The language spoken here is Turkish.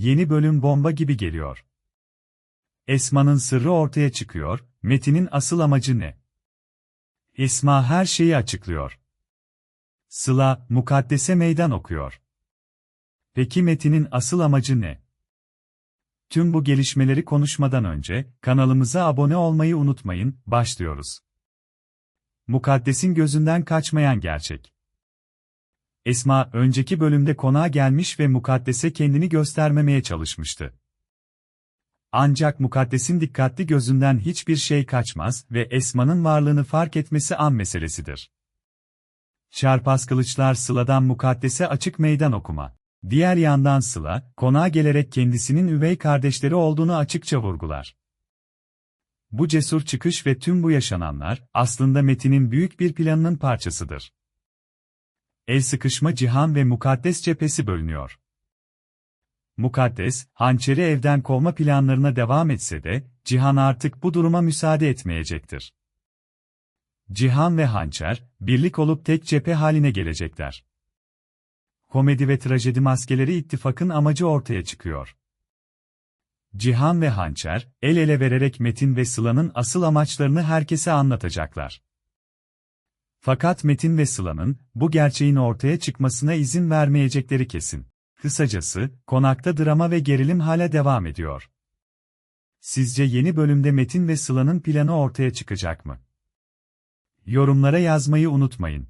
Yeni bölüm bomba gibi geliyor. Esma'nın sırrı ortaya çıkıyor, Metin'in asıl amacı ne? Esma her şeyi açıklıyor. Sıla, mukaddese meydan okuyor. Peki Metin'in asıl amacı ne? Tüm bu gelişmeleri konuşmadan önce, kanalımıza abone olmayı unutmayın, başlıyoruz. Mukaddesin gözünden kaçmayan gerçek. Esma, önceki bölümde konağa gelmiş ve Mukaddes'e kendini göstermemeye çalışmıştı. Ancak Mukaddes'in dikkatli gözünden hiçbir şey kaçmaz ve Esma'nın varlığını fark etmesi an meselesidir. Çarpaz kılıçlar Sıla'dan Mukaddes'e açık meydan okuma. Diğer yandan Sıla, konağa gelerek kendisinin üvey kardeşleri olduğunu açıkça vurgular. Bu cesur çıkış ve tüm bu yaşananlar, aslında Metin'in büyük bir planının parçasıdır. El sıkışma Cihan ve Mukaddes cephesi bölünüyor. Mukaddes, hançeri evden kovma planlarına devam etse de, Cihan artık bu duruma müsaade etmeyecektir. Cihan ve Hançer, birlik olup tek cephe haline gelecekler. Komedi ve trajedi maskeleri ittifakın amacı ortaya çıkıyor. Cihan ve Hançer, el ele vererek Metin ve Sıla'nın asıl amaçlarını herkese anlatacaklar. Fakat Metin ve Sıla'nın, bu gerçeğin ortaya çıkmasına izin vermeyecekleri kesin. Kısacası, konakta drama ve gerilim hala devam ediyor. Sizce yeni bölümde Metin ve Sıla'nın planı ortaya çıkacak mı? Yorumlara yazmayı unutmayın.